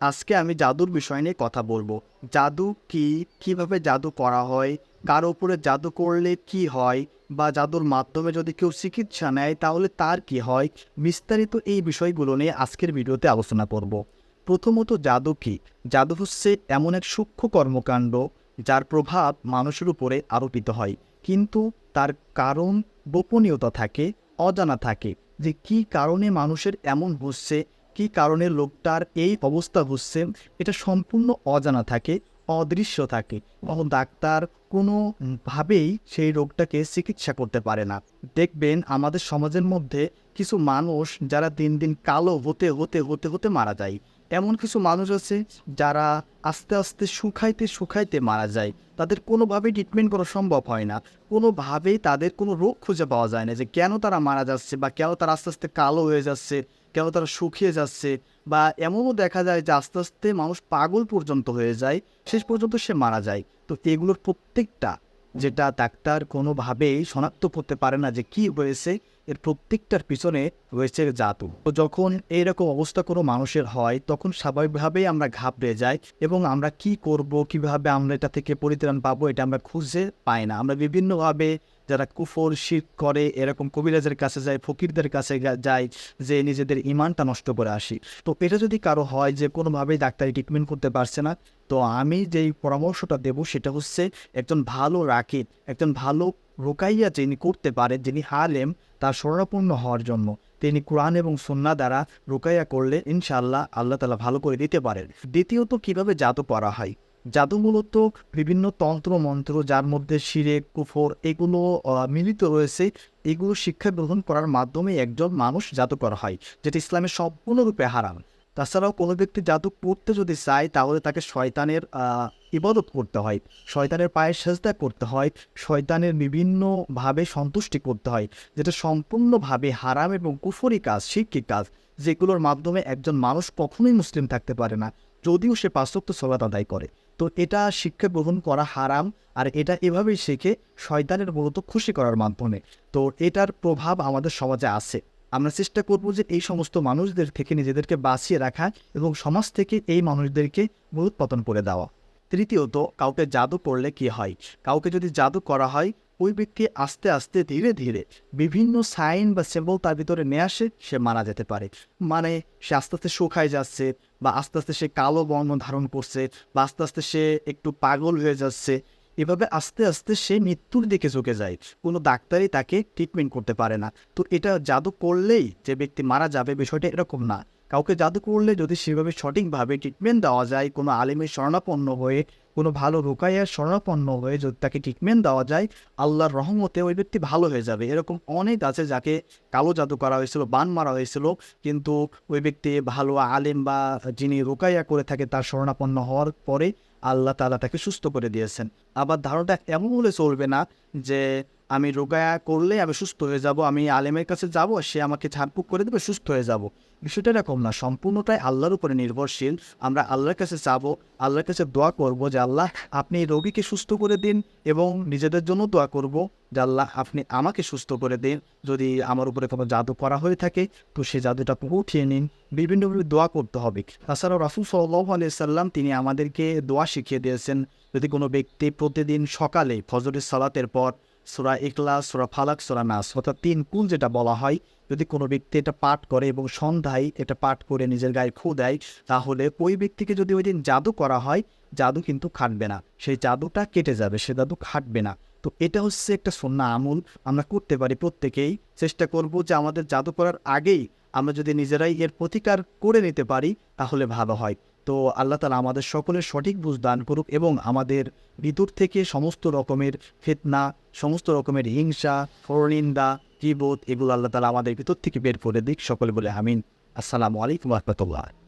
আজকে আমি জাদুর বিষয় নিয়ে কথা বলব। জাদু কি? কীভাবে জাদু করা হয়? কার উপরে জাদু করলে কি হয়? বা জাদুর মাধ্যমে যদি কেউ চিকিৎসা নেয়, তাহলে তার কি হয়? বিস্তারিত এই বিষয়গুলো নিয়ে আজকের ভিডিওতে আলোচনা করব। প্রথমত জাদু কি? জাদু হচ্ছে এমন এক সূক্ষ্ম কর্মকাণ্ড, যার প্রভাব মানুষের উপরে আরোপিত হয়। কিন্তু তার কারণ গোপনীয়তা থাকে, অজানা থাকে যে কি কারণে মানুষের এমন হচ্ছে কি কারণে লোকটার এই অবস্থা হচ্ছে এটা সম্পূর্ণ অজানা থাকে, অদৃশ্য থাকে। তখন ডাক্তার কোনোভাবেই সেই রোগটাকে চিকিৎসা করতে পারে না। দেখবেন আমাদের সমাজের মধ্যে কিছু মানুষ যারা দিন দিন কালো হতে হতে হতে হতে মারা যায়। এমন কিছু মানুষ আছে যারা আস্তে আস্তে শুকাইতে শুকাইতে মারা যায়। তাদের কোনোভাবেই ট্রিটমেন্ট করা সম্ভব হয় না। কোনোভাবেই তাদের কোনো রোগ খুঁজে পাওয়া যায় না যে কেন তারা মারা যাচ্ছে বা কেন তারা আস্তে আস্তে কালো হয়ে যাচ্ছে। কেন তারা শুকিয়ে যাচ্ছে বা এমনও দেখা যায় যে আস্তে আস্তে মানুষ পাগল পর্যন্ত হয়ে যায়, শেষ পর্যন্ত সে মারা যায়। তো এগুলোর প্রত্যেকটা যেটা ডাক্তার কোনোভাবেই শনাক্ত করতে পারে না যে কি হয়েছে, এর প্রত্যেকটার পিছনে রয়েছে জাতু তো যখন এইরকম অবস্থা কোনো মানুষের হয়, তখন স্বাভাবিকভাবেই আমরা ঘাবড়ে যাই এবং আমরা কি করব, কীভাবে আমরা এটা থেকে পরিত্রাণ পাবো, এটা আমরা খুঁজে পাই না। আমরা বিভিন্নভাবে যারা কুফর, শির করে, এরকম কবিরাজের কাছে যায়, ফকিরদের কাছে যায়, যে নিজেদের ইমানটা নষ্ট করে আসি। তো এটা যদি কারও হয় যে কোনোভাবেই ডাক্তারি ট্রিটমেন্ট করতে পারছে না, তো আমি যেই পরামর্শটা দেব সেটা হচ্ছে একজন ভালো রাকিব, একজন ভালো রোকাইয়া যিনি করতে পারে, যিনি হালেম, তার স্বর্ণপূর্ণ হওয়ার জন্য। তিনি কোরআন এবং সন্না দ্বারা রোকাইয়া করলে ইনশাল্লাহ আল্লাহ তালা ভালো করে দিতে পারেন। দ্বিতীয়ত কীভাবে জাদু করা হয়? জাদু মূলত বিভিন্ন তন্ত্র মন্ত্র যার মধ্যে শিরে, কুফর এগুলো মিলিত রয়েছে। এগুলো শিক্ষা গ্রহণ করার মাধ্যমে একজন মানুষ জাদু করা হয়, যেটা ইসলামের সম্পূর্ণরূপে হারাম। তাছাড়াও কোনো ব্যক্তি জাদু করতে যদি চায়, তাহলে তাকে শয়তানের ইবাদত করতে হয়। শয়তানের পায়ে সেজদা করতে হয়। শয়তানের বিভিন্নভাবে সন্তুষ্টি করতে হয়, যেটা সম্পূর্ণভাবে হারাম এবং কুফরি কাজ শিক্ষিক কাজ, যেগুলোর মাধ্যমে একজন মানুষ কখনোই মুসলিম থাকতে পারে না, যদিও সে পাঁচক্ত সলাত আদায় করে। তো এটা শিক্ষা গ্রহণ করা হারাম আর এটা এভাবেই শেখে শয়তানের মূলত খুশি করার মাধ্যমে। তো এটার প্রভাব আমাদের সমাজে আছে। আমরা চেষ্টা করব যে এই সমস্ত মানুষদের থেকে নিজেদেরকে বাঁচিয়ে রাখা এবং সমাজ থেকে এই মানুষদেরকে মূলোৎপাতন করে দেওয়া। তৃতীয়ত, কাউকে জাদু করলে কি হয়? কাউকে যদি জাদু করা হয় ওই ব্যক্তি আস্তে আস্তে ধীরে ধীরে বিভিন্ন সাইন বা সিম্বল তার ভিতরে নিয়ে আসে, সে মারা যেতে পারে। মানে সে আস্তে আস্তে শুকায় যাচ্ছে বা আস্তে আস্তে সে কালো বর্ণ ধারণ করছে বা আস্তে আস্তে সে একটু পাগল হয়ে যাচ্ছে। এভাবে আস্তে আস্তে সে মৃত্যুর দিকে ঝুঁকে যায়। কোনো ডাক্তারই তাকে ট্রিটমেন্ট করতে পারে না। তো এটা জাদু করলেই যে ব্যক্তি মারা যাবে বিষয়টা এরকম না। কাউকে জাদু করলে যদি সেভাবে সঠিকভাবে ট্রিটমেন্ট দেওয়া যায়, কোনো আলিমের শরণাপন্ন হয়ে কোনো ভালো রোকাইয়ার শরণাপন্ন হয়ে যদি তাকে ট্রিটমেন্ট দেওয়া যায়, আল্লাহর রহমতে ওই ব্যক্তি ভালো হয়ে যাবে। এরকম অনেক আছে যাকে কালো জাদু করা হয়েছিল, বান মারা হয়েছিল, কিন্তু ওই ব্যক্তি ভালো আলেম বা যিনি রোকাইয়া করে থাকে তার শরণাপন্ন হওয়ার পরে আল্লাহ তালা তাকে সুস্থ করে দিয়েছেন। আবার ধারণাটা এমন হলে চলবে না যে আমি রোগায়া করলে আমি সুস্থ হয়ে যাব, আমি আলেমের কাছে যাব, সে আমাকে ঝাড়ফুঁক করে দেবে, সুস্থ হয়ে যাব। বিষয়টা এরকম না, সম্পূর্ণটাই আল্লাহর উপরে নির্ভরশীল। আমরা আল্লাহর কাছে যাব, আল্লাহর কাছে দোয়া করব যে আল্লাহ আপনি এই রোগীকে সুস্থ করে দিন এবং নিজেদের জন্য দোয়া করব যে আল্লাহ আপনি আমাকে সুস্থ করে দিন। যদি আমার উপরে কোনো জাদু করা হয়ে থাকে, তো সে জাদুটা উঠিয়ে নিন। বিভিন্নভাবে দোয়া করতে হবে। তাছাড়াও রাসুল সাল্লাহ সাল্লাম তিনি আমাদেরকে দোয়া শিখিয়ে দিয়েছেন, যদি কোনো ব্যক্তি প্রতিদিন সকালে ফজরের সালাতের পর সোরা ইকলাস সোরা ফালাক, সোরা নাস। অর্থাৎ তিন কুল যেটা বলা হয়, যদি কোনো ব্যক্তি এটা পাঠ করে এবং সন্ধ্যায় এটা পাঠ করে নিজের গায়ে খু দেয়, তাহলে ওই ব্যক্তিকে যদি ওই দিন জাদু করা হয়, জাদু কিন্তু খাটবে না। সেই জাদুটা কেটে যাবে, সে জাদু খাটবে না। তো এটা হচ্ছে একটা সন্না আমল। আমরা করতে পারি প্রত্যেকেই। চেষ্টা করব যে আমাদের জাদু করার আগেই আমরা যদি নিজেরাই এর প্রতিকার করে নিতে পারি, তাহলে ভালো হয়। তো আল্লাহ তালা আমাদের সকলের সঠিক বুঝ দান করুক এবং আমাদের ভিতর থেকে সমস্ত রকমের ফেতনা, সমস্ত রকমের হিংসা ফরনিন্দা কিবোধ এগুলো আল্লাহ তালা আমাদের ভিতর থেকে বের করে দিক। সকলে বলে আমিন। আসসালামু আলাইকুম রহমতুল্লাহ।